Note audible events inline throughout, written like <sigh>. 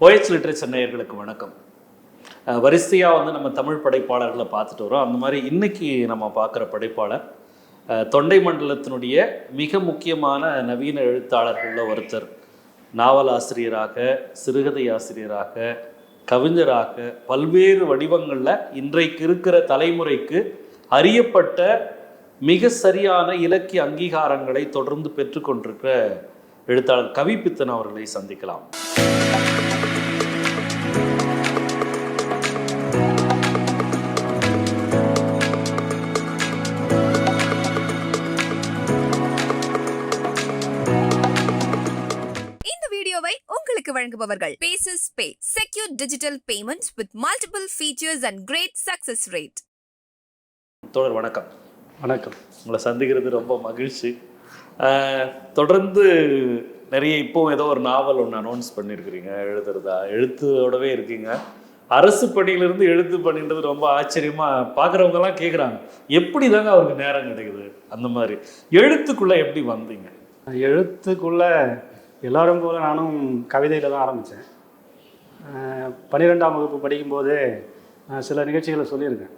Poets literature நேயர்களுக்கு வணக்கம். வரிசையாக வந்து நம்ம தமிழ் படைப்பாளர்களை பார்த்துட்டு வரோம். அந்த மாதிரி இன்னைக்கு நம்ம பார்க்குற படைப்பாளர் தொண்டை மண்டலத்தினுடைய மிக முக்கியமான நவீன எழுத்தாளர்களில் ஒருத்தர் நாவல் ஆசிரியராக சிறுகதை ஆசிரியராக கவிஞராக பல்வேறு வடிவங்களில் இன்றைக்கு இருக்கிற தலைமுறைக்கு அறியப்பட்ட மிக சரியான இலக்கிய அங்கீகாரங்களை தொடர்ந்து பெற்றுக்கொண்டிருக்கிற எழுத்தாளர் கவிப்பித்தன் அவர்களை சந்திக்கலாம். வழங்குபவர்கள். Bases pay secure digital payments with multiple features and great success rate தோழர் வணக்கம். வணக்கம். உங்களை சந்திக்கிறது ரொம்ப மகிழ்ச்சி. தொடர்ந்து நிறைய இப்போ ஏதோ ஒரு நாவல் ஒன்று அனௌன்ஸ் பண்ணியிருக்கிறீங்க எழுதுறதா? எழுத்தோடவே இருக்கீங்க. அரசு பணியிலிருந்து எழுத்து பணின்றது ரொம்ப ஆச்சரியமா பார்க்குறவங்கலாம் கேட்குறாங்க எப்படி தாங்க அவருக்கு நேரம் கிடைக்குது? அந்த மாதிரி. எழுத்துக்குள்ள எப்படி வந்தீங்க? எழுத்துக்குள்ள எல்லாரும் போல நானும் கவிதையில் தான் ஆரம்பித்தேன் பன்னிரெண்டாம் வகுப்பு படிக்கும்போது சில நிகழ்ச்சிகளை சொல்லியிருக்கேன்.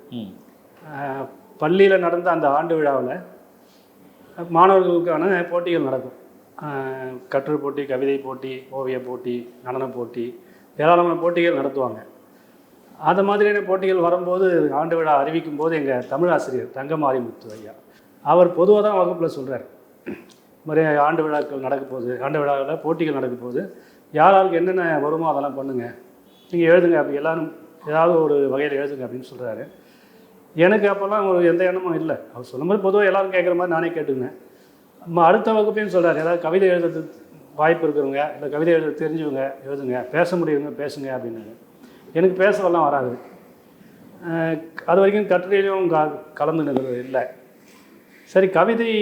பள்ளியில் நடந்த அந்த ஆண்டு விழாவில் மாணவர்களுக்கான போட்டிகள் நடக்கும். கட்டுரை போட்டி கவிதை போட்டி ஓவிய போட்டி நடன போட்டி ஏராளமான போட்டிகள் நடத்துவாங்க. அந்த மாதிரியான போட்டிகள் வரும்போது ஆண்டு விழா அறிவிக்கும் போது எங்கள் தமிழ் ஆசிரியர் தங்கமாரிமுத்து ஐயா அவர் பொதுவாக தான் வகுப்பில் சொல்கிறார் மாதிரி ஆண்டு விழாக்கள் நடக்க போகுது. ஆண்டு விழாவில் போட்டிகள் நடக்க போகுது. யாராருக்கு என்னென்ன வருமோ அதெல்லாம் பண்ணுங்கள் நீங்கள் எழுதுங்க. அப்படி எல்லோரும் ஏதாவது ஒரு வகையில் எழுதுங்க அப்படின்னு சொல்கிறாரு எனக்கு அப்போல்லாம் ஒரு எந்த எண்ணமும் இல்லை. அவர் சொல்லும்போது பொதுவாக எல்லாரும் கேட்குற மாதிரி நானே கேட்டுங்க நம்ம அடுத்த வகுப்பையும் சொல்கிறார் ஏதாவது கவிதை எழுதுறதுக்கு வாய்ப்பு இருக்கிறவங்க இல்லை கவிதை எழுத தெரிஞ்சவங்க எழுதுங்க. பேச முடியுங்க பேசுங்க அப்படின்னு எனக்கு பேசவெல்லாம் வராது. அது வரைக்கும் கட்டுரையிலும் க கலந்துனது இல்லை. சரி கவிதை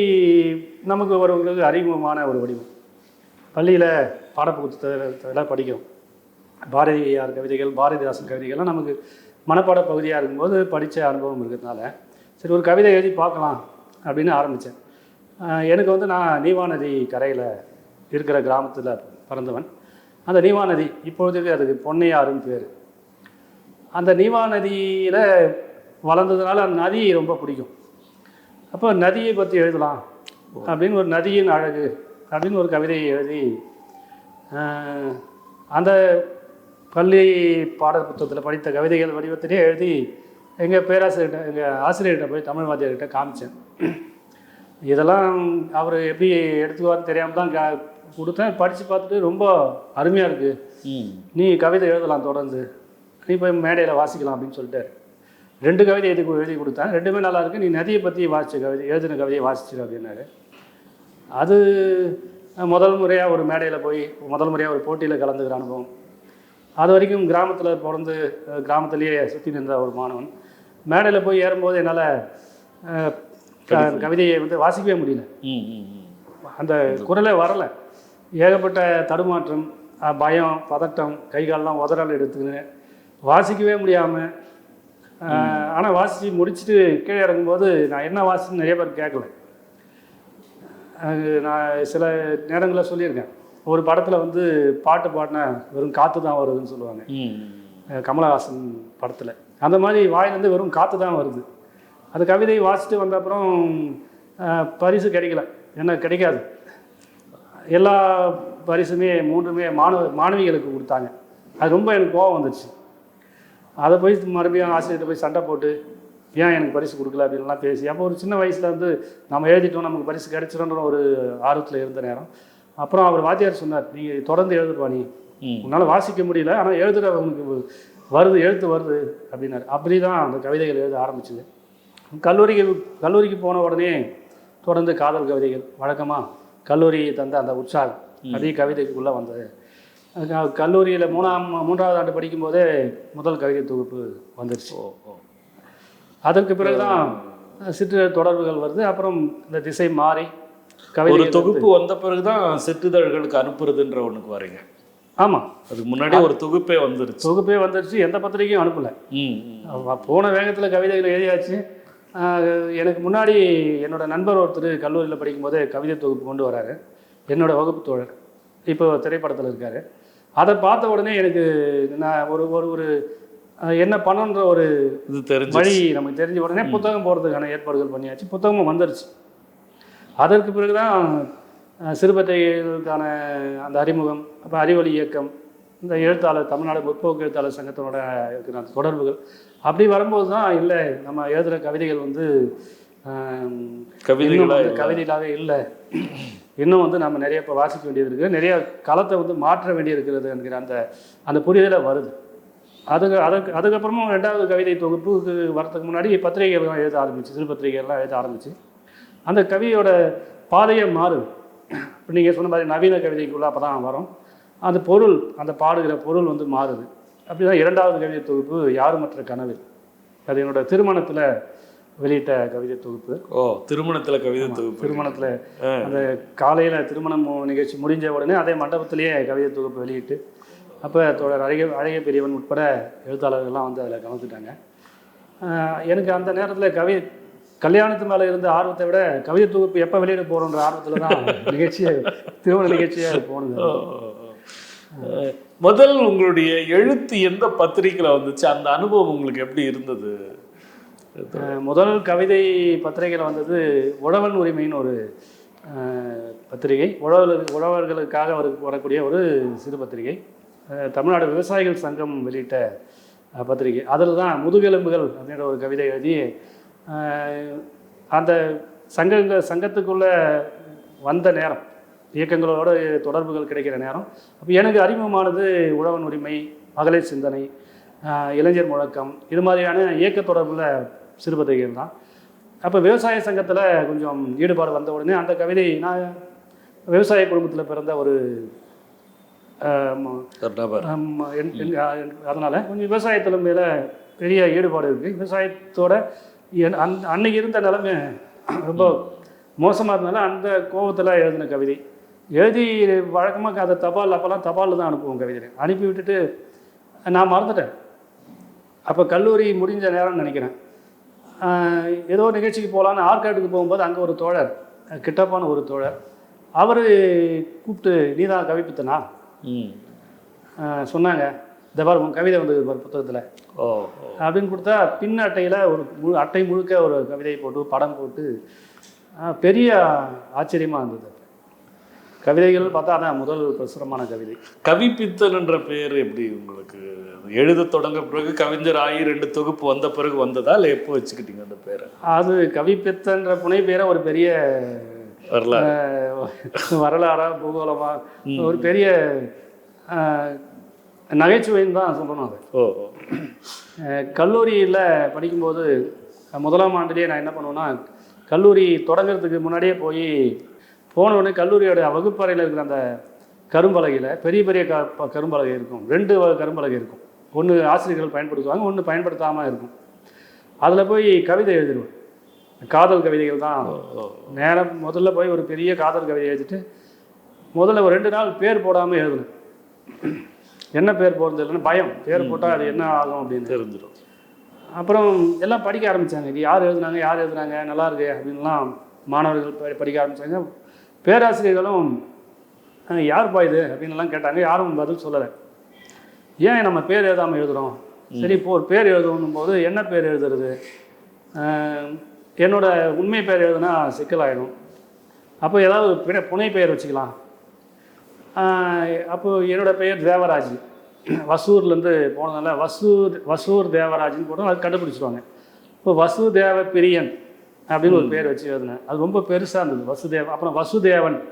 நமக்கு வருவங்களுக்கு அறிமுகமான ஒரு வடிவம். பள்ளியில் பாடப்புத்தகத்தில் படிக்கிறோம். பாரதியார் கவிதைகள் பாரதிதாசன் கவிதைகள்லாம் நமக்கு மனப்பாட பகுதியாக இருக்கும்போது படித்த அனுபவம் இருக்கிறதுனால சரி ஒரு கவிதை எழுதி பார்க்கலாம் அப்படின்னு ஆரம்பித்தேன் எனக்கு வந்து நான் நீவாநதி கரையில் இருக்கிற கிராமத்தில் பிறந்தவன். அந்த நீவா நதி இப்பொழுதுக்கு அதுக்கு பொன்னையாருன்னு பேர். அந்த நீவா நதியில் வளர்ந்ததுனால அந்த நதி ரொம்ப பிடிக்கும். அப்போ நதியை பற்றி எழுதலாம். அப்படின்னு ஒரு நதியின் அழகு அப்படின்னு ஒரு கவிதையை எழுதி அந்த பள்ளி பாட புத்தகத்தில் படித்த கவிதைகள் வடிவத்திலே எழுதி எங்கள் பேராசிரியர்கிட்ட எங்கள் ஆசிரியர்கிட்ட போய் தமிழ் வாத்தியார்கிட்ட காமிச்சேன். இதெல்லாம் அவர் எப்படி எடுத்துக்குவார்னு தெரியாமல் தான் கொடுத்தேன். படித்து பார்த்துட்டு ரொம்ப அருமையாக இருக்குது நீ கவிதை எழுதலாம் தொடர்ந்து. நீ போய் மேடையில் வாசிக்கலாம் அப்படின்னு சொல்லிட்டாரு. ரெண்டு கவிதை எழுதி எழுதி கொடுத்தேன் ரெண்டுமே நல்லா இருக்கு. நீ நதியை பற்றி வாசிச்ச கவிதை எழுதின கவிதையை வாசிச்சிரு அப்படின்னாரு. அது முதல் முறையாக ஒரு மேடையில் போய் முதல் முறையாக ஒரு போட்டியில் கலந்துக்கிற அனுபவம். அது வரைக்கும் கிராமத்தில் பிறந்து கிராமத்திலேயே சுற்றி நின்ற ஒரு மாணவன். மேடையில் போய் ஏறும்போது என்னால் கவிதையை வந்து வாசிக்கவே முடியல. அந்த குரலே வரலை. ஏகப்பட்ட தடுமாற்றம் பயம் பதட்டம் கை காலெல்லாம் உதறல் எடுத்துக்கின்னு வாசிக்கவே முடியாமல் ஆனால் வாசித்து முடிச்சுட்டு கீழே இறங்கும்போது நான் என்ன வாசிச்சுன்னு நிறைய பேர் கேட்கல. நான் சில நேரங்களில் சொல்லியிருக்கேன். ஒரு படத்தில் வந்து பாட்டு பாடினா வெறும் காற்று தான் வருதுன்னு சொல்லுவாங்க. கமலஹாசன் படத்தில். அந்த மாதிரி வாயிலேருந்து வெறும் காற்று தான் வருது. அந்த கவிதையை வாசித்து வந்த அப்புறம் பரிசு கிடைக்கல. என்ன கிடைக்காது. எல்லா பரிசுமே மூன்றுமே மாணவ மாணவிகளுக்கு கொடுத்தாங்க. அது ரொம்ப எனக்கு கோபம் வந்துடுச்சு அதை போய் மறுபடியும் ஆசிரியர்கிட்ட போய் சண்டை போட்டு ஏன் எனக்கு பரிசு கொடுக்கல? அப்படின்லாம் பேசி அப்போ ஒரு சின்ன வயசில் வந்து நம்ம எழுதிட்டோம் நமக்கு பரிசு கிடைச்சிடும்ன்ற ஒரு ஆர்வத்தில் இருந்த நேரம். அப்புறம் அவர் வாத்தியார் சொன்னார் நீங்கள் தொடர்ந்து எழுதுப்பா நீ. உன்னால் வாசிக்க முடியல ஆனால் எழுதுற உனக்கு வருது எழுத்து வருது அப்படின்னாரு. அப்படி தான் அந்த கவிதைகள் எழுத ஆரம்பிச்சுது. கல்லூரிக்கு கல்லூரிக்கு போன உடனே தொடர்ந்து காதல் கவிதைகள் வழக்கமாக கல்லூரி தந்த அந்த உற்சாகம் அதே கவிதைக்குள்ளே வந்தது. கல்லூரியில் மூணாம் மூன்றாவது ஆண்டு படிக்கும்போதே முதல் கவிதை தொகுப்பு வந்துருச்சு. ஓ அதற்கு பிறகு தான் சிற்று தொடர்புகள் வருது. அப்புறம் இந்த திசை மாறி ஒரு கவிதை தொகுப்பு வந்த பிறகுதான் சிற்றிதழ்களுக்கு அனுப்புறதுன்ற ஒண்ணுக்கு வரீங்க. ஆமாம் அதுக்கு முன்னாடி ஒரு தொகுப்பே வந்துருச்சு. தொகுப்பே வந்துருச்சு. எந்த பத்திரிக்கையும் அனுப்பலை. போன வேகத்தில் கவிதைகள் எழுதியாச்சு. எனக்கு முன்னாடி என்னோட நண்பர் ஒருத்தர் கல்லூரியில் படிக்கும்போதே கவிதை தொகுப்பு கொண்டு வராரு. என்னோட வகுப்பு தோழர். இப்போ திரைப்படத்தில் இருக்கார். அதை பார்த்த உடனே எனக்கு நான் ஒரு ஒரு ஒரு என்ன பண்ணணுன்ற ஒரு இது தெரிஞ்சு வழி நமக்கு தெரிஞ்ச உடனே புத்தகம் போடுறதுக்கான ஏற்பாடுகள் பண்ணியாச்சு. புத்தகமும் வந்துருச்சு. அதற்கு பிறகுதான் சிறுபத்தைகளுக்கான அந்த அறிமுகம் அப்போ அறிவொளி இயக்கம் இந்த எழுத்தாளர் தமிழ்நாடு முற்போக்கு எழுத்தாளர் சங்கத்தோட இருக்கிற அந்த தொடர்புகள். அப்படி வரும்போது தான் இல்லை நம்ம எழுதுகிற கவிதைகள் வந்து ஆம், இன்னும் கவிதைகளா வந்து இல்ல. இன்னும் வந்து நம்ம நிறைய இப்போ வாசிக்க வேண்டியது இருக்குது நிறைய களத்தை வந்து மாற்ற வேண்டியது இருக்கிறது என்கிற அந்த அந்த புரிதலை வருது. அதுக்கு அதுக்கு அதுக்கப்புறமும் ரெண்டாவது கவிதை தொகுப்புக்கு வரதுக்கு முன்னாடி பத்திரிகைகள்லாம் எழுத ஆரம்பிச்சு சிறு பத்திரிகைகள்லாம் எழுத ஆரம்பிச்சு. அந்த கவிதையோட பாதையே மாறுது. இப்போ நீங்கள் சொன்ன மாதிரி நவீன கவிதைக்குள்ள அப்போ தான் வரும். அந்த பொருள் அந்த பாடுகிற பொருள் வந்து மாறுது. அப்படிதான் இரண்டாவது கவிதை தொகுப்பு யாருமற்ற கனவு அது என்னோட திருமணத்தில் வெளியிட்ட கவிதை தொகுப்பு. ஓ திருமணத்துல கவிதை தொகுப்பு. திருமணத்தில் அந்த காலையில் திருமணம் நிகழ்ச்சி முடிஞ்ச உடனே அதே மண்டபத்திலேயே கவிதை தொகுப்பு வெளியிட்டு அப்போ தோழர் அழகிய அழகிய பெரியவன் உட்பட எழுத்தாளர்கள்லாம் வந்து அதில் கலந்துட்டாங்க. எனக்கு அந்த நேரத்தில் கவி கல்யாணத்து மேலே இருந்த ஆர்வத்தை விட கவிதை தொகுப்பு எப்போ வெளியிட போகிறோன்ற ஆர்வத்தில் தான் <laughs> நிகழ்ச்சியை திருமண நிகழ்ச்சியாக போனது. முதல் உங்களுடைய எழுத்து எந்த பத்திரிக்கையில வந்துச்சு? அந்த அனுபவம் உங்களுக்கு எப்படி இருந்தது? முதல் கவிதை பத்திரிகையில் வந்தது உழவன் உரிமைன்னு ஒரு பத்திரிகை. உழவர் உழவர்களுக்காக வரக்கூடிய ஒரு சிறு பத்திரிகை. தமிழ்நாடு விவசாயிகள் சங்கம் வெளியிட்ட பத்திரிகை. அதில் தான் முதுகெலும்புகள் அப்படின்ற ஒரு கவிதை எழுதி அந்த சங்கங்க சங்கத்துக்குள்ளே வந்த நேரம் இயக்கங்களோட தொடர்புகள் கிடைக்கிற நேரம். அப்போ எனக்கு அறிமுகமானது உழவன் உரிமை மகளிர் சிந்தனை இளைஞர் முழக்கம் இது மாதிரியான இயக்க தொடர்பில் சிறுபத்திரிகைகள் தான் அப்போ விவசாய சங்கத்தில் கொஞ்சம் ஈடுபாடு வந்த உடனே அந்த கவிதை நான் விவசாய குடும்பத்தில் பிறந்த ஒரு அதனால கொஞ்சம் விவசாயத்தில் மேல பெரிய ஈடுபாடு இருக்கு. விவசாயத்தோட அந் அன்னைக்கு இருந்த நிலைமை ரொம்ப மோசமாக இருந்தனால அந்த கோபத்தில் எழுதின கவிதை. எழுதி வழக்கமாக அதை தபால் அப்போல்லாம் தபாலில் தான் அனுப்புவோம் கவிதை அனுப்பி விட்டுட்டு நான் மறந்துட்டேன். அப்போ கல்லூரி முடிஞ்ச நேரம்னு நினைக்கிறேன். ஏதோ நிகழ்ச்சிக்கு போகலான்னு ஆற்காட்டுக்கு போகும்போது அங்கே ஒரு தோழர் கிட்டப்பான ஒரு தோழர். அவர் கூப்பிட்டு நீ தான் கவிப்பித்தனா? சொன்னாங்க. இந்த பாரு உன் கவிதை வந்தது ஒரு புத்தகத்தில். ஓ. அப்படின்னு கொடுத்தா பின் அட்டையில் ஒரு முழு அட்டை முழுக்க ஒரு கவிதை போட்டு படம் போட்டு பெரிய ஆச்சரியமாக இருந்தது. கவிதைகள் பார்த்தா அதான் முதல் பிரசுரமான கவிதை. கவிப்பித்தன் என்ற பெயர் எப்படி உங்களுக்கு எழுத தொடங்க பிறகு கவிஞர் ஆகி ரெண்டு தொகுப்பு வந்த பிறகு வந்ததா? இல்லை எப்போ வச்சுக்கிட்டீங்க அந்த பேரை? அது கவிப்பித்தன்ற புனை பேரை ஒரு பெரிய வரல ஆஹ் வரலாறா பூகோளமா? ஒரு பெரிய நகைச்சுவைன்னு தான் சொல்லணும் அது. ஓ. கல்லூரியில் படிக்கும்போது முதலாம் ஆண்டுலேயே நான் என்ன பண்ணுவேன்னா கல்லூரி தொடங்குறதுக்கு முன்னாடியே போய் போன உடனே கல்லூரியோட வகுப்பறையில் இருக்கிற அந்த கரும்பலகையில் பெரிய பெரிய க கரும்பலகை இருக்கும். ரெண்டு கரும்பலகை இருக்கும். ஒன்று ஆசிரியர்கள் பயன்படுத்துவாங்க ஒன்று பயன்படுத்தாமல் இருக்கும். அதில் போய் கவிதை எழுதிடுவேன். காதல் கவிதைகள் தான். நேரம் முதல்ல போய் ஒரு பெரிய காதல் கவிதை எழுதிட்டு முதல்ல ஒரு ரெண்டு நாள் பேர் போடாமல் எழுதினேன் என்ன பேர் போடுறது இல்லைன்னு பயம். பேர் போட்டால் அது என்ன ஆகும் அப்படின்னு. தெரிஞ்சிடும். அப்புறம் எல்லாம் படிக்க ஆரம்பித்தாங்க இது யார் எழுதுனாங்க யார் எழுதுனாங்க நல்லா இருக்கு அப்படின்லாம் மாணவர்கள் படிக்க ஆரம்பித்தாங்க பேராசிரியர்களும் "அஹ், யாருப்பா இது? அப்படின்னு எல்லாம் கேட்டாங்க. யாரும் பதில் சொல்லலை. ஏன் நம்ம பேர் எழுதாமல் எழுதுறோம்? சரி இப்போ ஒரு பேர் எழுதணும் போது என்ன பேர் எழுதுறது? என்னோட உண்மை பேர் எழுதுனா சிக்கலாயிடும் அப்போ ஏதாவது புனை பெயர் வச்சுக்கலாம். ஆஹ் அப்போ என்னோட பெயர் தேவராஜ். வசூர்லேருந்து போனதால வசூர் வசூர் தேவராஜ்னு போட்டோம் அது கண்டுபிடிச்சிருவாங்க. இப்போ வசுதேவ பிரியன் அப்படின்னு ஒரு பேர் வச்சு எழுதினேன். அது ரொம்ப பெருசாக இருந்தது. வசுதேவ அப்புறம் வசுதேவன்.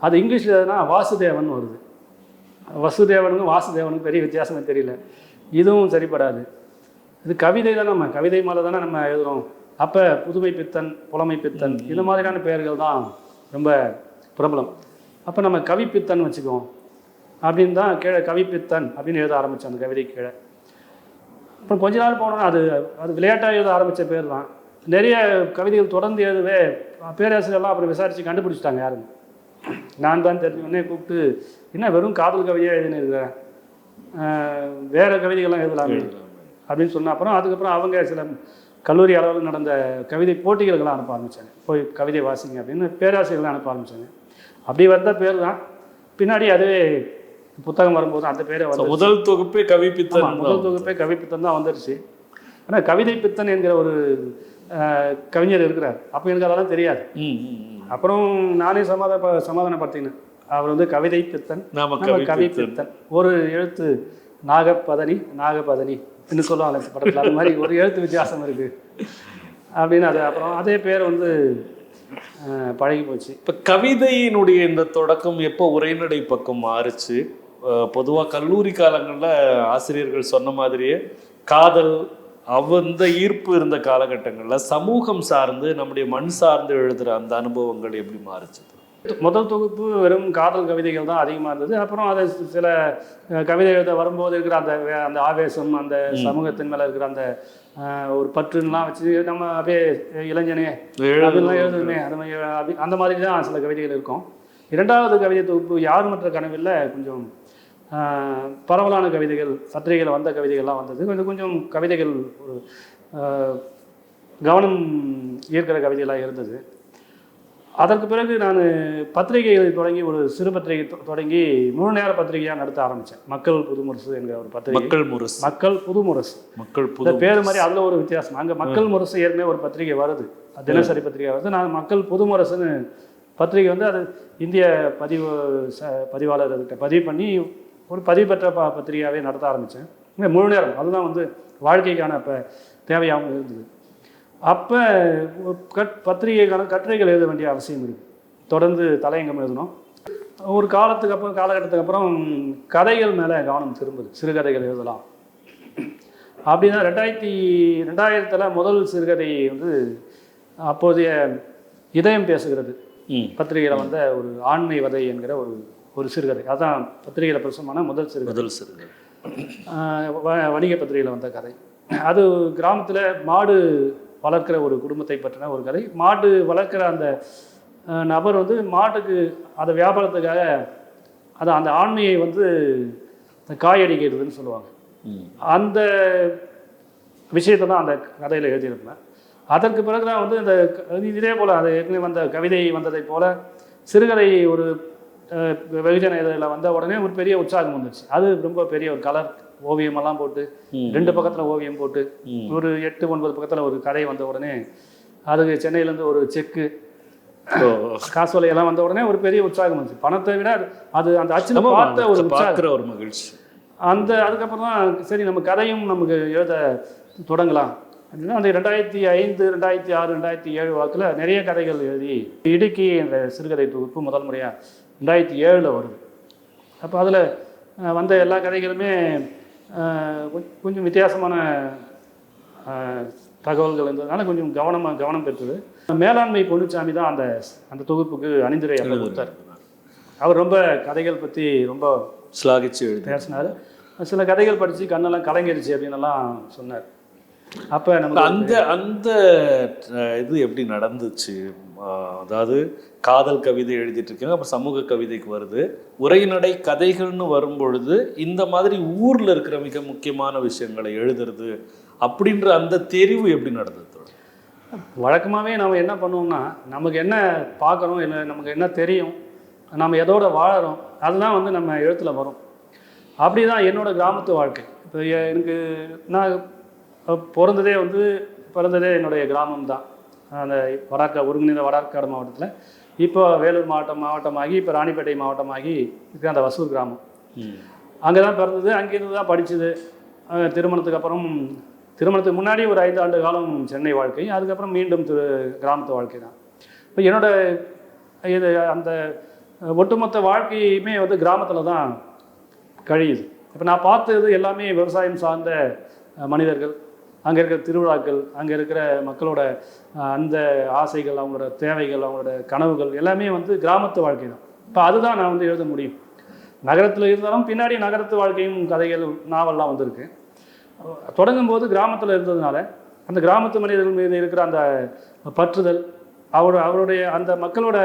அது இங்கிலீஷில் எதுனா வாசுதேவன் வருது. வசுதேவனுக்கும் வாசுதேவனுக்கும் பெரிய வித்தியாசமே தெரியல. இதுவும் சரிப்படாது இது கவிதை தான் நம்ம கவிதை மேலே தானே நம்ம எழுதுறோம். அப்போ புதுமை பித்தன் புலமை பித்தன் இந்த மாதிரியான பெயர்கள் தான் ரொம்ப பிரபலம். அப்போ நம்ம கவிப்பித்தன் வச்சுக்குவோம். அப்படின்னு தான் கீழே கவிப்பித்தன் அப்படின்னு எழுத ஆரம்பித்தேன் அந்த கவிதை கீழே. அப்புறம் கொஞ்ச நாள் போனோன்னா அது அது விளையாட்டாக எழுத ஆரம்பித்த பேர் தான் நிறைய கவிதைகள் தொடர்ந்து எழுதவே பேராசிரியர்லாம் அப்புறம் விசாரித்து கண்டுபிடிச்சிட்டாங்க யாருன்னு நான் தான் தெரிஞ்ச உடனே கூப்பிட்டு என்ன வெறும் காதல் கவிதையாக எழுதினு இருக்கிறேன் வேறு கவிதைகள்லாம் எழுதலாமே? அப்படின்னு சொன்ன அப்புறம் அதுக்கப்புறம் அவங்க சில கல்லூரி அளவில் நடந்த கவிதை போட்டிகளுக்கெல்லாம் அனுப்ப ஆரம்பித்தாங்க போய் கவிதை வாசிங்க அப்படின்னு பேராசிரியர்களை அனுப்ப ஆரம்பித்தாங்க அப்படி வந்த பேர் தான். பின்னாடி அதுவே புத்தகம் வரும்போது அந்த பேரே வந்து முதல் தொகுப்பே கவி பித்தன் முதல் தொகுப்பே கவி பித்தன் தான் வந்துருச்சு. ஆனால் கவிதை பித்தன் என்கிற ஒரு கவிஞர் இருக்கிறார். அப்போ எனக்கு அதெல்லாம் தெரியாது. அப்புறம் நானே சமாதான சமாதானப்படுத்தினேன். அவர் வந்து கவிதை பித்தன். கவி பித்தன். ஒரு எழுத்து நாகப்பதனி நாகபதனி இன்னும் சொல்லுவாங்க இந்த படத்தில். அது மாதிரி ஒரு எழுத்து வித்தியாசம் இருக்கு. அப்படின்னு அது அப்புறம் அதே பேர் வந்து பழகி போச்சு. இப்ப கவிதையினுடைய இந்த தொடக்கம் எப்போ உரைநடை பக்கம் மாறுச்சு? அஹ் பொதுவா கல்லூரி காலங்கள்ல ஆசிரியர்கள் சொன்ன மாதிரியே காதல் அந்த ஈர்ப்பு இருந்த காலகட்டங்கள்ல சமூகம் சார்ந்து நம்முடைய மண் சார்ந்து எழுதுற அந்த அனுபவங்கள் எப்படி மாறுச்சு? முதல் தொகுப்பு வெறும் காதல் கவிதைகள் தான் அதிகமாக இருந்தது. அப்புறம் அதை சில கவிதை எழுத வரும்போது இருக்கிற அந்த அந்த ஆவேசம் அந்த சமூகத்தின் மேலே இருக்கிற அந்த ஒரு பற்றுலாம் வச்சு நம்ம அப்படியே இளைஞனே அப்படிலாம் எழுதுமே அந்த மாதிரி அந்த மாதிரி தான் சில கவிதைகள் இருக்கும். இரண்டாவது கவிதை தொகுப்பு யார் மற்ற கனவில் கொஞ்சம் பரவலான கவிதைகள் பத்திரிகையில் வந்த கவிதைகள்லாம் வந்தது. கொஞ்சம் கொஞ்சம் கவிதைகள் ஒரு கவனம் ஈர்க்கிற கவிதைகளாக இருந்தது. அதற்கு பிறகு நான் பத்திரிகைகளை தொடங்கி ஒரு சிறு பத்திரிகை தொடங்கி முழு நேர பத்திரிகையாக நடத்த ஆரம்பித்தேன் மக்கள் புதுமுரசு என்கிற ஒரு பத்திரிகை. மக்கள் முரசு. மக்கள் புதுமுரசு மக்கள் புது பேர் மாதிரி அதில் ஒரு வித்தியாசம். அங்கே மக்கள் முரசு ஏற்கனவே ஒரு பத்திரிகை வருது. தினசரி பத்திரிகை வருது. நான் மக்கள் புதுமுரசுன்னு பத்திரிகை வந்து அது இந்திய பதிவு ச பதிவாளர்கிட்ட பதிவு பண்ணி ஒரு பதிவு பெற்ற ப பத்திரிகையாகவே நடத்த ஆரம்பித்தேன் முழு நேரம். அதுதான் வந்து வாழ்க்கைக்கான இப்போ தேவையாகவும் இருந்தது. அப்போ கட் பத்திரிகைக்கான கட்டுரைகள் எழுத வேண்டிய அவசியம் இருக்குது தொடர்ந்து தலையங்கம் எழுதணும். ஒரு காலத்துக்கு அப்புறம் காலகட்டத்துக்கு அப்புறம் கதைகள் மேலே கவனம் திரும்புது. சிறுகதைகள் எழுதலாம். அப்படின்னா ரெண்டாயிரத்தி ரெண்டாயிரத்தில் முதல் சிறுகதை வந்து அப்போதைய இதயம் பேசுகிறது. பத்திரிகையில் வந்த ஒரு ஆண்மை வதை என்கிற ஒரு ஒரு சிறுகதை. அதான் பத்திரிகையில் பிரசுரமான முதல் சிறுகதை. முதல் வ- வணிக பத்திரிகையில் வந்த கதை. அது கிராமத்தில் மாடு வளர்க்கிற ஒரு குடும்பத்தை பற்றின ஒரு கதை. மாடு வளர்க்குற அந்த நபர் வந்து மாட்டுக்கு அதை வியாபாரத்துக்காக அது அந்த ஆண்மையை வந்து காயடிக்கிறதுன்னு சொல்லுவாங்க. அந்த விஷயத்தை தான் அந்த கதையில் எழுதியிருப்பேன் அதற்கு பிறகு தான் வந்து இந்த இதே போல் அது ஏற்கனவே வந்த கவிதை வந்ததை போல சிறுகதை ஒரு வெகுஜன இதில் வந்த உடனே ஒரு பெரிய உற்சாகம் வந்துருச்சு அது ரொம்ப பெரிய ஒரு கலர் ஓவியமெல்லாம் போட்டு. ரெண்டு பக்கத்தில் ஓவியம் போட்டு. ஒரு எட்டு ஒன்பது பக்கத்தில் ஒரு கதை வந்த உடனே அதுக்கு சென்னையிலேருந்து ஒரு செக்கு ஓ. காசோலை எல்லாம் வந்த உடனே ஒரு பெரிய உற்சாகம் வந்துச்சு பணத்தை விட அது- அந்த அச்சில் ஆமா, பார்த்த ஒரு பார்க்கிற ஒரு மகிழ்ச்சி அந்த அதுக்கப்புறம் தான் சரி நம்ம கதையும் நமக்கு எழுத தொடங்கலாம் அப்படின்னா அந்த ரெண்டாயிரத்தி ஐந்து ரெண்டாயிரத்தி ஆறு ரெண்டாயிரத்தி ஏழு வாக்கில் நிறைய கதைகள் எழுதி இடுக்கி என்ற சிறுகதை தொகுப்பு முதல் முறையாக ரெண்டாயிரத்தி ஏழில் வருது. அப்போ அதில் வந்த எல்லா கதைகளுமே கொஞ்சம் வித்தியாசமான தகவல்கள் இருந்ததுனால கொஞ்சம் கவனமாக கவனம் பெற்றது. மேலாண்மை பொன்னுச்சாமி தான் அந்த அந்த தொகுப்புக்கு அணிந்துரை அப்போ கொடுத்தார். அவர் ரொம்ப கதைகள் பற்றி ரொம்ப ஸ்லாகிச்சு பேசினார். சில கதைகள் படித்து கண்ணெல்லாம் கலங்கிருச்சு அப்படின்னு எல்லாம் சொன்னார். அப்போ நமக்கு அந்த அந்த இது எப்படி நடந்துச்சு? அதாவது காதல் கவிதை எழுதிட்டு இருக்காங்க அப்புறம் சமூக கவிதைக்கு வருது. உரைநடை கதைகள்னு வரும்பொழுது இந்த மாதிரி ஊரில் இருக்கிற மிக முக்கியமான விஷயங்களை எழுதுறது அப்படின்ற அந்த தெரிவு எப்படி நடந்தது வழக்கமாகவே நம்ம என்ன பண்ணுவோம்னா நமக்கு என்ன பார்க்குறோம் இல்லை நமக்கு என்ன தெரியும் நம்ம எதோட வாழறோம் அதுதான் வந்து நம்ம எழுத்தில் வரும். அப்படி தான் என்னோட கிராமத்து வாழ்க்கை. இப்போ எனக்கு நான் பிறந்ததே வந்து பிறந்ததே என்னுடைய கிராமம் தான் அந்த வடார்க்கா ஒருங்கிணைந்த வடார்க்காடு மாவட்டத்தில். இப்போ வேலூர் மாவட்டம் மாவட்டமாகி இப்போ ராணிப்பேட்டை மாவட்டமாகி இருக்கிற அந்த வசூர் கிராமம். அங்கே தான் பிறந்தது அங்கேருந்து தான் படித்தது திருமணத்துக்கு அப்புறம் திருமணத்துக்கு முன்னாடி ஒரு ஐந்து ஆண்டு காலம் சென்னை வாழ்க்கை அதுக்கப்புறம் மீண்டும் திரு கிராமத்து வாழ்க்கை தான் இப்போ என்னோட இது அந்த ஒட்டுமொத்த வாழ்க்கையுமே வந்து கிராமத்தில் தான் கழியுது. இப்போ நான் பார்த்தது எல்லாமே விவசாயம் சார்ந்த மனிதர்கள் அங்கே இருக்கிற திருவிழாக்கள் அங்கே இருக்கிற மக்களோட அந்த ஆசைகள் அவங்களோட தேவைகள் அவங்களோட கனவுகள் எல்லாமே வந்து கிராமத்து வாழ்க்கை தான். இப்போ அதுதான் நான் வந்து எழுத முடியும். நகரத்தில் இருந்தாலும் பின்னாடி நகரத்து வாழ்க்கையும் கதைகள் நாவல்லாம் வந்திருக்கு. தொடங்கும் போது கிராமத்தில் இருந்ததுனால அந்த கிராமத்து மனிதர்கள் மீது இருக்கிற அந்த பற்றுதல் அவர் அவருடைய அந்த மக்களோட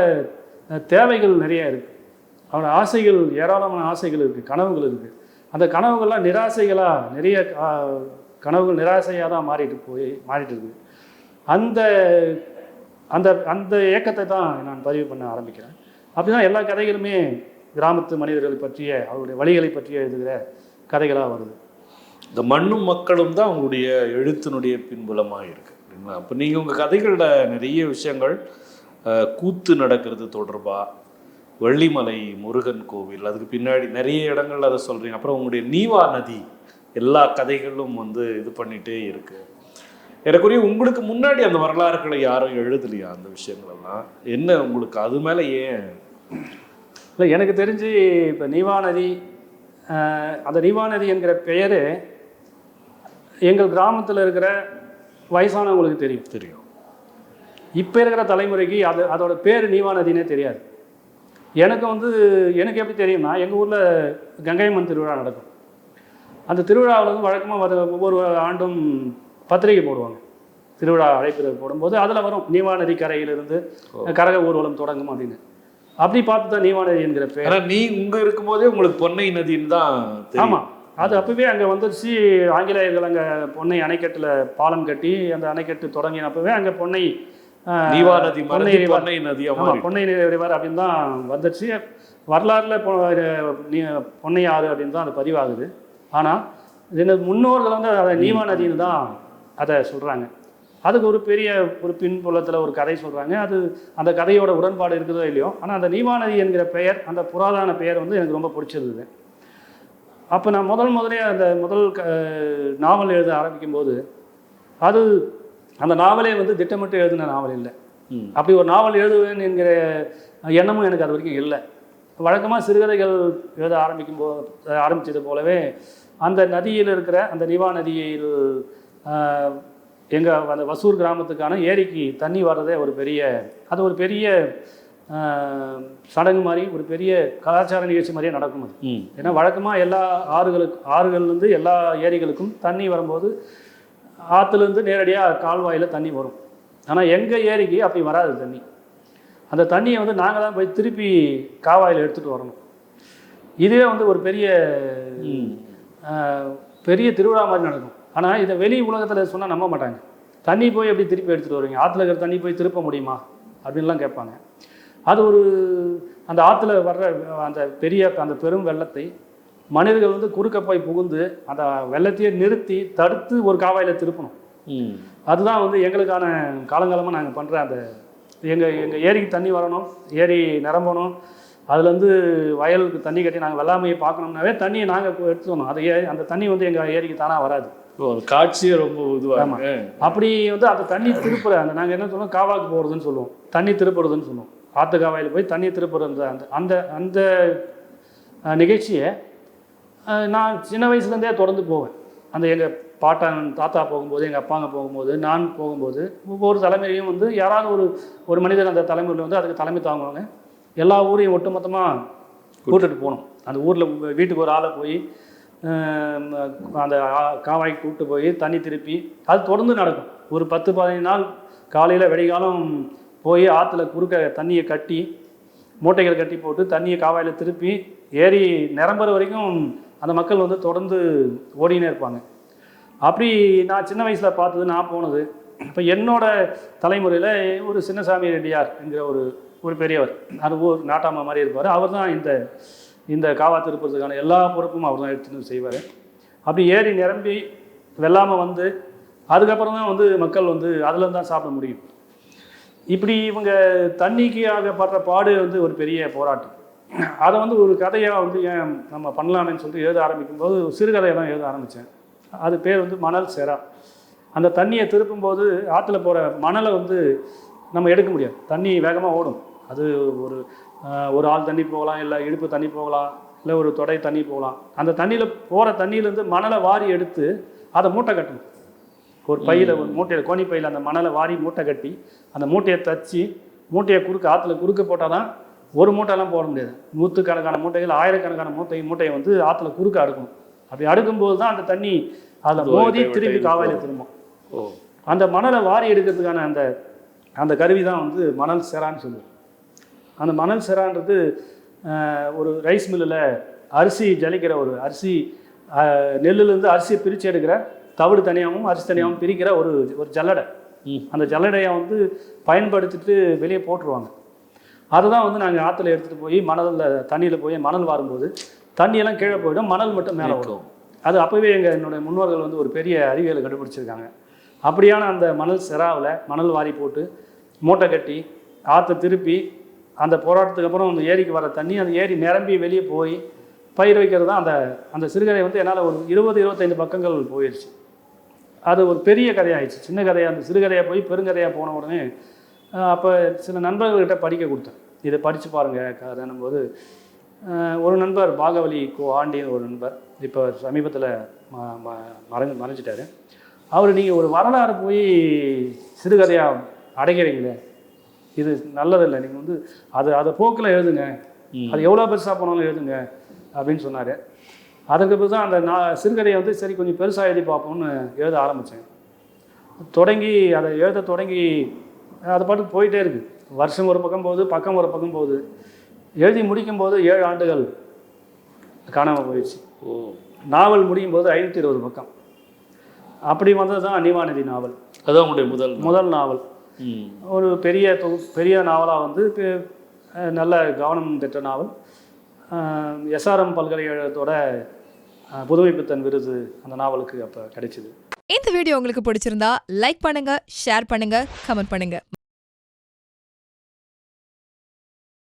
தேவைகள் நிறைய இருக்குது அவரோட ஆசைகள் ஏராளமான ஆசைகள் இருக்குது கனவுகள் இருக்குது அந்த கனவுகள்லாம் நிராசைகளாக நிறைய கனவுகள் நிராசையாக தான் மாறிட்டு போய் மாறிட்டு இருக்குது. அந்த அந்த அந்த ஏக்கத்தை தான் நான் பதிவு பண்ண ஆரம்பிக்கிறேன். அப்படிதான் எல்லா கதைகளுமே கிராமத்து மனிதர்களை பற்றிய அவருடைய வழிகளை பற்றிய எழுதுகிற கதைகளாக வருது. இந்த மண்ணும் மக்களும் தான் உங்களுடைய எழுத்தினுடைய பின்புலமாக இருக்கு அப்படிங்களா அப்போ நீங்கள் உங்கள் கதைகளில் நிறைய விஷயங்கள் கூத்து நடக்கிறது தொடர்பாக வெள்ளிமலை முருகன் கோவில் அதுக்கு பின்னாடி நிறைய இடங்கள் அதை சொல்கிறீங்க அப்புறம் உங்களுடைய நீவா நதி எல்லா கதைகளும் வந்து இது பண்ணிகிட்டே இருக்கு. எனக்குரிய உங்களுக்கு முன்னாடி அந்த வரலாறுகளை யாரும் எழுதலையா அந்த விஷயங்களெல்லாம்? என்ன உங்களுக்கு அது மேலே ஏன்? இல்லை எனக்கு தெரிஞ்சு இப்போ நீவா நதி ஆஹ், அந்த நீவா நதி என்கிற பெயர் எங்கள் கிராமத்தில் இருக்கிற வயசானவங்களுக்கு தெரியும். தெரியும். இப்போ இருக்கிற தலைமுறைக்கு அது அதோட பேர் நீவா நதினே தெரியாது. எனக்கு வந்து எனக்கு எப்படி தெரியும்னா எங்கள் ஊரில் கங்கையம்மன் திருவிழா நடக்கும். அந்த திருவிழாவில் வந்து வழக்கமாக வர ஒவ்வொரு ஆண்டும் பத்திரிகை போடுவாங்க. திருவிழா அழைப்பு போடும்போது அதில் வரும் நீவா நதி கரையிலிருந்து கரக ஊர்வலம் தொடங்கும் அப்படின்னு. அப்படி பார்த்து தான் நீவா நதி என்கிற பேர். நீ உங்க இருக்கும்போதே உங்களுக்கு பொன்னை நதின்னு தான். ஆமாம் அது அப்பவே அங்கே வந்துருச்சு ஆங்கிலேயர்கள் அங்கே பொன்னை அணைக்கட்டில் பாலம் கட்டி அந்த அணைக்கட்டு தொடங்கினப்பவே அங்கே பொன்னை ஆஹ், நீவா நதி பொன்னை பொன்னை மாறி பொன்னை ரிவர் அப்படின்னு தான் வந்துருச்சு வரலாறுல பொன்னை ஆறு அப்படின்னு தான் அது பதிவாகுது. ஆனால் இது முன்னோர்கள் வந்து அதை நீவா நதின்னு தான் அதை சொல்கிறாங்க அதுக்கு ஒரு பெரிய ஒரு பின்புலத்தில் ஒரு கதை சொல்கிறாங்க அது அந்த கதையோட உடன்பாடு இருக்குதோ இல்லையோ. ஆனால் அந்த நீவா நதி என்கிற பெயர் அந்த புராதன பெயர் வந்து எனக்கு ரொம்ப பிடிச்சிருந்தது. அப்போ நான் முதல் முதலே அந்த முதல் க நாவல் எழுத ஆரம்பிக்கும் போது அது அந்த நாவலே வந்து திட்டமிட்டு எழுதின நாவல் இல்லை. அப்படி ஒரு நாவல் எழுதுவேன் என்கிற எண்ணமும் எனக்கு அது வரைக்கும் இல்லை. வழக்கமாக சிறுகதைகள் எழுத ஆரம்பிக்கும் போ ஆரம்பித்தது போலவே அந்த நதியில் இருக்கிற அந்த நிவா நதியில் எங்கள் அந்த வசூர் கிராமத்துக்கான ஏரிக்கு தண்ணி வர்றதே ஒரு பெரிய அது ஒரு பெரிய சடங்கு மாதிரி ஒரு பெரிய கலாச்சார நிகழ்ச்சி மாதிரியே நடக்கும் அது. ஏன்னா வழக்கமாக எல்லா ஆறுகளுக்கு ஆறுகள்லேருந்து எல்லா ஏரிகளுக்கும் தண்ணி வரும்போது ஆற்றுலேருந்து நேரடியாக கால்வாயில் தண்ணி வரும். ஆனால் எங்கள் ஏரிக்கு அப்படி வராது தண்ணி. அந்த தண்ணியை வந்து நாங்கள் தான் போய் திருப்பி காவாயில் எடுத்துகிட்டு வரணும். இதுவே வந்து ஒரு பெரிய பெரிய திருவிழா மாதிரி நடக்கும். ஆனால் இதை வெளி உலகத்தில் சொன்னால் நம்ப மாட்டாங்க. தண்ணி போய் எப்படி திருப்பி எடுத்துகிட்டு வருவீங்க? ஆற்றுல இருக்கிற தண்ணி போய் திருப்ப முடியுமா? அப்படின்லாம் கேட்பாங்க. அது ஒரு அந்த ஆற்றுல வர்ற அந்த பெரிய அந்த பெரும் வெள்ளத்தை மனிதர்கள் வந்து குறுக்க போய் புகுந்து அந்த வெள்ளத்தையே நிறுத்தி தடுத்து ஒரு காவாயில் திருப்பணும். அதுதான் வந்து எங்களுக்கான காலங்காலமாக நாங்கள் பண்ணுற அந்த எங்கள் எங்கள் ஏரிக்கு தண்ணி வரணும் ஏரி நிரம்பணும். அதுலேருந்து வயலுக்கு தண்ணி கட்டி நாங்கள் வெள்ளாமையை பார்க்கணும்னாவே தண்ணியை நாங்கள் எடுத்து வரணும் அது ஏ அந்த தண்ணி வந்து எங்கள் ஏரிக்கு தானாக வராது. காட்சியே ரொம்ப இதுவாங்க அப்படி வந்து அந்த தண்ணி திருப்புற அந்த நாங்கள் என்ன சொல்லுவோம் காவாக்கு போகிறதுன்னு சொல்லுவோம். தண்ணி திருப்புறதுன்னு சொல்லுவோம். ஆற்று காவாயில் போய் தண்ணி திருப்புறது அந்த அந்த அந்த நிகழ்ச்சியை நான் சின்ன வயசுலேருந்தே தொடர்ந்து போவேன். அந்த எங்கள் பாட்டன் தாத்தா போகும்போது எங்கள் அப்பாங்க போகும்போது நான் போகும்போது ஒவ்வொரு தலைமுறையும் வந்து யாராவது ஒரு ஒரு மனிதர் அந்த தலைமுறையில் வந்து அதுக்கு தலைமை தாங்குவாங்க. எல்லா ஊரையும் ஒட்டுமொத்தமாக கூட்டுட்டு போகணும். அந்த ஊரில் வீட்டுக்கு ஒரு ஆளை போய் அந்த காவாய்க்கு கூப்பிட்டு போய் தண்ணி திருப்பி அது தொடர்ந்து நடக்கும். ஒரு பத்து பதினைந்து நாள் காலையில் வெடிகாலம் போய் ஆற்றுல குறுக்க தண்ணியை கட்டி மூட்டைகள் கட்டி போட்டு தண்ணியை காவாயில் திருப்பி ஏறி நிரம்புற வரைக்கும் அந்த மக்கள் வந்து தொடர்ந்து ஓடினே இருப்பாங்க. அப்படி நான் சின்ன வயசில் பார்த்தது நான் போனது. இப்போ என்னோட தலைமுறையில் ஒரு சின்னசாமி ரெட்டியார் என்கிற ஒரு ஒரு பெரியவர். அது ஊர் நாட்டாமா மாதிரி இருப்பார். அவர் தான் இந்த இந்த காவா திருப்பதுக்கான எல்லா பொறுப்பும் அவர் தான் எடுத்துன்னு செய்வார். அப்படி ஏறி நிரம்பி வெள்ளாமல் வந்து அதுக்கப்புறம் தான் வந்து மக்கள் வந்து அதில் தான் சாப்பிட முடியும். இப்படி இவங்க தண்ணிக்கு ஆகப்படுற பாடு வந்து ஒரு பெரிய போராட்டம். அதை வந்து ஒரு கதையாக வந்து ஏன் நம்ம பண்ணலாமேன்னு சொல்லிட்டு எழுத ஆரம்பிக்கும்போது ஒரு சிறுகதையை தான் எழுத ஆரம்பித்தேன் அது பேர் வந்து மணல் செரா. அந்த தண்ணியை திருப்பும்போது ஆற்றுல போகிற மணலை வந்து நம்ம எடுக்க முடியாது. தண்ணி வேகமாக ஓடும். அது ஒரு ஒரு ஆள் தண்ணி போகலாம் இல்லை இடுப்பு தண்ணி போகலாம் இல்லை ஒரு தொடை தண்ணி போகலாம். அந்த தண்ணியில் போகிற தண்ணியிலேருந்து மணலை வாரி எடுத்து அதை மூட்டை கட்டணும். ஒரு பையில் ஒரு மூட்டையில் கோணி பையில் அந்த மணலை வாரி மூட்டை கட்டி அந்த மூட்டையை தச்சு மூட்டையை குறுக்க ஆற்றுல குறுக்க போட்டால் தான் ஒரு மூட்டைலாம் போட முடியாது. நூற்றுக்கணக்கான மூட்டைகள் ஆயிரக்கணக்கான மூட்டை மூட்டையை வந்து ஆற்றுல குறுக்க அடுக்கணும் அப்படி அடுக்கும்போது தான் அந்த தண்ணி அதில் அது மோதி ஆகி காவாயில் திரும்பும். ஓ. அந்த மணலை வாரி எடுக்கிறதுக்கான அந்த அந்த கருவி தான் வந்து மணல் செரான்னு சொல்லுவோம். அந்த மணல் செரான்றது ஒரு ரைஸ் மில்லில் அரிசி ஜலிக்கிற ஒரு அரிசி நெல்லுலேருந்து அரிசியை பிரித்து எடுக்கிற தவிடு தனியாகவும் அரிசி தனியாகவும் பிரிக்கிற ஒரு ஒரு ஜல்லடை. அந்த ஜல்லடையை வந்து பயன்படுத்திட்டு வெளியே போட்டுருவாங்க. அதை தான் வந்து நாங்கள் ஆற்றுல எடுத்துகிட்டு போய் மணலில் தண்ணியில் போய் மணல் வாரும்போது தண்ணியெல்லாம் கீழே போயிடும் மணல் மட்டும் மேலே வரும். அது அப்போவே எங்கள் என்னுடைய முன்னோர்கள் வந்து ஒரு பெரிய அறிவியலை கண்டுபிடிச்சிருக்காங்க. அப்படியான அந்த மணல் செராவில் மணல் வாரி போட்டு மூட்டை கட்டி ஆற்றை திருப்பி அந்த போராட்டத்துக்கு அப்புறம் அந்த ஏரிக்கு வர தண்ணி அந்த ஏரி நிரம்பி வெளியே போய் பயிர் வைக்கிறது தான் அந்த அந்த சிறுகதை வந்து என்னால் ஒரு இருபது இருபத்தைந்து பக்கங்கள் போயிடுச்சு அது ஒரு பெரிய கதையாயிடுச்சு. சின்ன கதையாக அந்த சிறுகதையாக போய் பெருங்கதையாக போன உடனே அப்போ சில நண்பர்கள்கிட்ட படிக்க கொடுத்தேன். இதை படித்து பாருங்கள் கதைன்னும் போது ஒரு நண்பர் பாகவலி கோ ஆண்டின்னு ஒரு நண்பர். இப்போ சமீபத்தில் மறைஞ்சு மறைஞ்சிட்டாரு. அவர் நீங்கள் ஒரு வரலாறு போய் சிறுகதையாக அடைக்கிறீங்களே இது நல்லதில்லை. நீங்கள் வந்து அது அதை போக்கில் எழுதுங்க. அது எவ்வளோ பெருசாக போனாலும் எழுதுங்க அப்படின்னு சொன்னார். அதுக்கு பிறகு தான் அந்த நான் சிறுகதையை வந்து சரி கொஞ்சம் பெருசாக எழுதி பார்ப்போம்னு எழுத ஆரம்பித்தேன் தொடங்கி அதை எழுத தொடங்கி அது பாட்டுக்கு போயிட்டே இருக்குது வருஷம் ஒரு பக்கம் போகுது பக்கம் ஒரு பக்கம் போகுது. எழுதி முடிக்கும் போது ஏழு ஆண்டுகள் காணாமல் போயிடுச்சு. ஓ நாவல் முடியும் போது ஐநூற்றி இருபது பக்கம். அப்படி வந்தது தான் நிவாநிதி நாவல். அதான் உங்களுடைய முதல் முதல் நாவல். ஒரு பெரிய தொகு பெரிய நாவலாக வந்து நல்ல கவனம் பெற்ற நாவல். எஸ்ஆர்எம் பல்கலைக்கழகத்தோட அஹ், புதுமைப்பித்தன் விருது அந்த நாவலுக்கு அப்போ கிடைச்சிது. இந்த வீடியோ உங்களுக்கு பிடிச்சிருந்தா லைக் பண்ணுங்க ஷேர் பண்ணுங்க கமெண்ட் பண்ணுங்க.